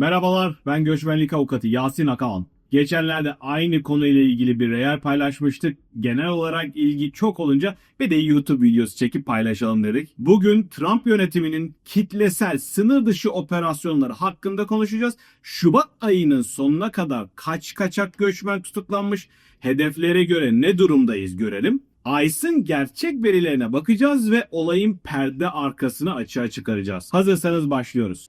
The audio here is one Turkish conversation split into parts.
Merhabalar, ben göçmenlik avukatı Yasin Akalan. Geçenlerde aynı konuyla ilgili bir reel paylaşmıştık. Genel olarak ilgi çok olunca bir de YouTube videosu çekip paylaşalım dedik. Bugün Trump yönetiminin kitlesel sınır dışı operasyonları hakkında konuşacağız. Şubat ayının sonuna kadar kaç kaçak göçmen tutuklanmış, hedeflere göre ne durumdayız görelim. ICE'ın gerçek verilerine bakacağız ve olayın perde arkasını açığa çıkaracağız. Hazırsanız başlıyoruz.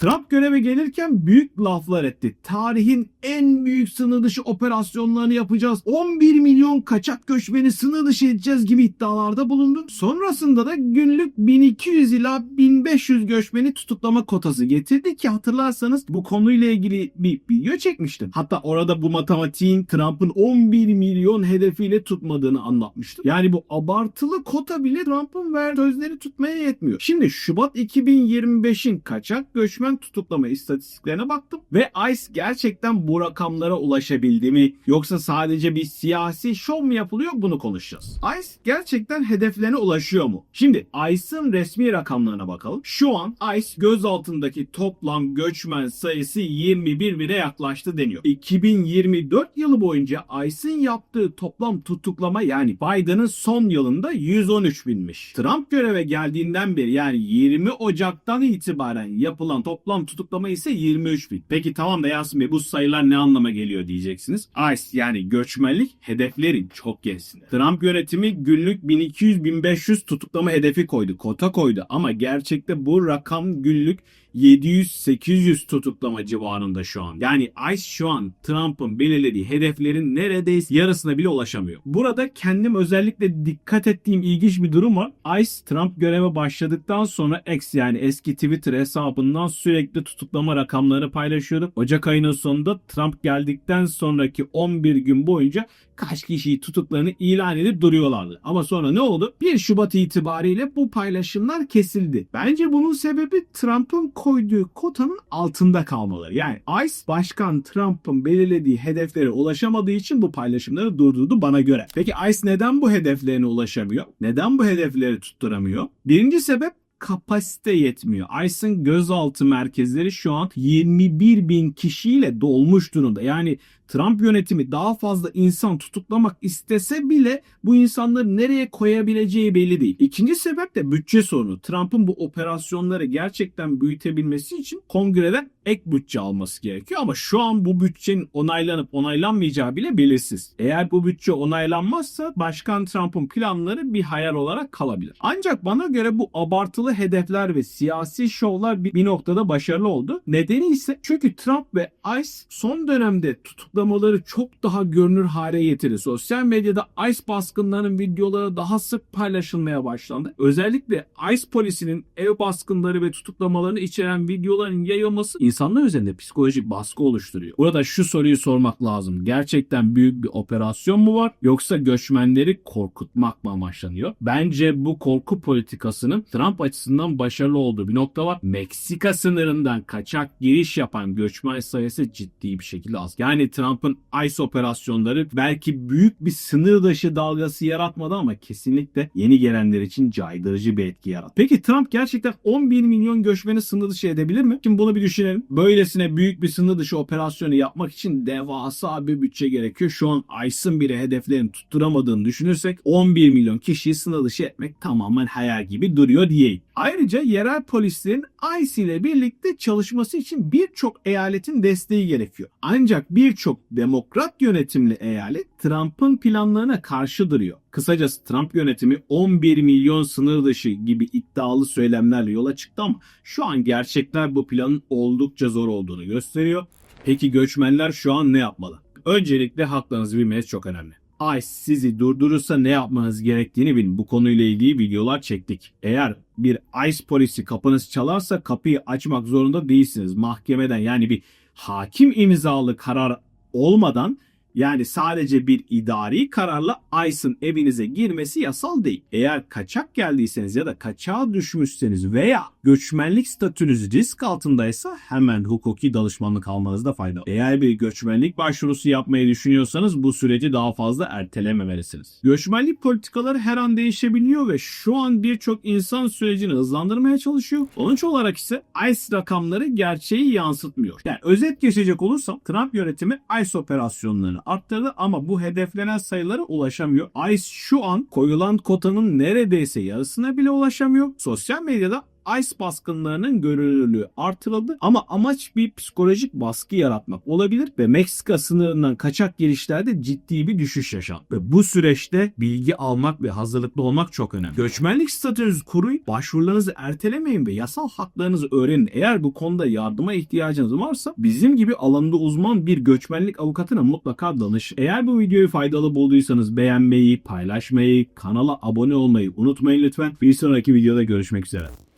Trump göreve gelirken büyük laflar etti. Tarihin en büyük sınır dışı operasyonlarını yapacağız. 11 milyon kaçak göçmeni sınır dışı edeceğiz gibi iddialarda bulundu. Sonrasında da günlük 1200 ila 1500 göçmeni tutuklama kotası getirdi ki hatırlarsanız bu konuyla ilgili bir video çekmiştim. Hatta orada bu matematiğin Trump'ın 11 milyon hedefiyle tutmadığını anlatmıştım. Yani bu abartılı kota bile Trump'ın verdiği sözleri tutmaya yetmiyor. Şimdi Şubat 2025'in kaçak göçmen tutuklama istatistiklerine baktım ve ICE gerçekten bu rakamlara ulaşabildi mi yoksa sadece bir siyasi şov mu yapılıyor bunu konuşacağız. ICE gerçekten hedeflerine ulaşıyor mu? Şimdi ICE'ın resmi rakamlarına bakalım. Şu an ICE göz altındaki toplam göçmen sayısı 21 bine yaklaştı deniyor. 2024 yılı boyunca ICE'ın yaptığı toplam tutuklama yani Biden'ın son yılında 113 binmiş. Trump göreve geldiğinden beri yani 20 Ocak'tan itibaren yapılan toplam tutuklama ise 23 bin. Peki tamam da Yasin Bey bu sayılar ne anlama geliyor diyeceksiniz. ICE yani göçmenlik hedeflerin çok gerisinde. Trump yönetimi günlük 1200-1500 tutuklama hedefi koydu, kota koydu ama gerçekte bu rakam günlük 700-800 tutuklama civarında şu an. Yani ICE şu an Trump'ın belirlediği hedeflerin neredeyse yarısına bile ulaşamıyor. Burada kendim özellikle dikkat ettiğim ilginç bir durum var. ICE Trump göreve başladıktan sonra X yani eski Twitter hesabından sürekli tutuklama rakamları paylaşıyordu. Ocak ayının sonunda Trump geldikten sonraki 11 gün boyunca kaç kişiyi tutuklarını ilan edip duruyorlardı. Ama sonra ne oldu? 1 Şubat itibariyle bu paylaşımlar kesildi. Bence bunun sebebi Trump'ın koyduğu kotanın altında kalmaları. Yani ICE Başkan Trump'ın belirlediği hedeflere ulaşamadığı için bu paylaşımları durdurdu bana göre. Peki ICE neden bu hedeflerine ulaşamıyor? Neden bu hedefleri tutturamıyor? Birinci sebep kapasite yetmiyor. ICE'ın gözaltı merkezleri şu an 21 bin kişiyle dolmuş durumda. Yani Trump yönetimi daha fazla insan tutuklamak istese bile bu insanları nereye koyabileceği belli değil. İkinci sebep de bütçe sorunu. Trump'ın bu operasyonları gerçekten büyütebilmesi için kongreden ek bütçe alması gerekiyor ama şu an bu bütçenin onaylanıp onaylanmayacağı bile belirsiz. Eğer bu bütçe onaylanmazsa Başkan Trump'ın planları bir hayal olarak kalabilir. Ancak bana göre bu abartılı hedefler ve siyasi şovlar bir, noktada başarılı oldu. Nedeni ise çünkü Trump ve ICE son dönemde tutuklamaları çok daha görünür hale getirdi. Sosyal medyada ICE baskınlarının videoları daha sık paylaşılmaya başlandı. Özellikle ICE polisinin ev baskınları ve tutuklamalarını içeren videoların yayılması insanlar üzerinde psikolojik baskı oluşturuyor. Burada şu soruyu sormak lazım. Gerçekten büyük bir operasyon mu var yoksa göçmenleri korkutmak mı amaçlanıyor? Bence bu korku politikasının Trump açısından başarılı olduğu bir nokta var. Meksika sınırından kaçak giriş yapan göçmen sayısı ciddi bir şekilde az. Yani Trump'ın ICE operasyonları belki büyük bir sınır dışı dalgası yaratmadı ama kesinlikle yeni gelenler için caydırıcı bir etki yarattı. Peki Trump gerçekten 11 milyon göçmeni sınır dışı edebilir mi? Şimdi bunu bir düşünelim. Böylesine büyük bir sınır dışı operasyonu yapmak için devasa bir bütçe gerekiyor. Şu an ICE'ın bile hedeflerini tutturamadığını düşünürsek 11 milyon kişiyi sınır dışı etmek tamamen hayal gibi duruyor diyeyim. Ayrıca yerel polislerin ICE ile birlikte çalışması için birçok eyaletin desteği gerekiyor. Ancak birçok demokrat yönetimli eyalet Trump'ın planlarına karşı duruyor. Kısacası Trump yönetimi 11 milyon sınır dışı gibi iddialı söylemlerle yola çıktı ama şu an gerçekler bu planın oldukça zor olduğunu gösteriyor. Peki göçmenler şu an ne yapmalı? Öncelikle haklarınızı bilmeniz çok önemli. ICE sizi durdurursa ne yapmanız gerektiğini bilin. Bu konuyla ilgili videolar çektik. Eğer bir ICE polisi kapınız çalarsa kapıyı açmak zorunda değilsiniz. Mahkemeden yani bir hakim imzalı karar olmadan Yani sadece bir idari kararla ICE'ın evinize girmesi yasal değil. Eğer kaçak geldiyseniz ya da kaçağa düşmüşseniz veya göçmenlik statünüz risk altındaysa hemen hukuki danışmanlık almanızda fayda var. Eğer bir göçmenlik başvurusu yapmayı düşünüyorsanız bu süreci daha fazla ertelememelisiniz. Göçmenlik politikaları her an değişebiliyor ve şu an birçok insan sürecini hızlandırmaya çalışıyor. Sonuç olarak ise ICE rakamları gerçeği yansıtmıyor. Yani özet geçecek olursam Trump yönetimi ICE operasyonlarını arttırdı ama bu hedeflenen sayılara ulaşamıyor. ICE şu an koyulan kotanın neredeyse yarısına bile ulaşamıyor. Sosyal medyada ICE baskınlarının görünürlüğü artırıldı ama amaç bir psikolojik baskı yaratmak olabilir ve Meksika sınırından kaçak girişlerde ciddi bir düşüş yaşandı. Ve bu süreçte bilgi almak ve hazırlıklı olmak çok önemli. Göçmenlik statünüzü koruyun, başvurularınızı ertelemeyin ve yasal haklarınızı öğrenin. Eğer bu konuda yardıma ihtiyacınız varsa bizim gibi alanında uzman bir göçmenlik avukatına mutlaka danışın. Eğer bu videoyu faydalı bulduysanız beğenmeyi, paylaşmayı, kanala abone olmayı unutmayın lütfen. Bir sonraki videoda görüşmek üzere.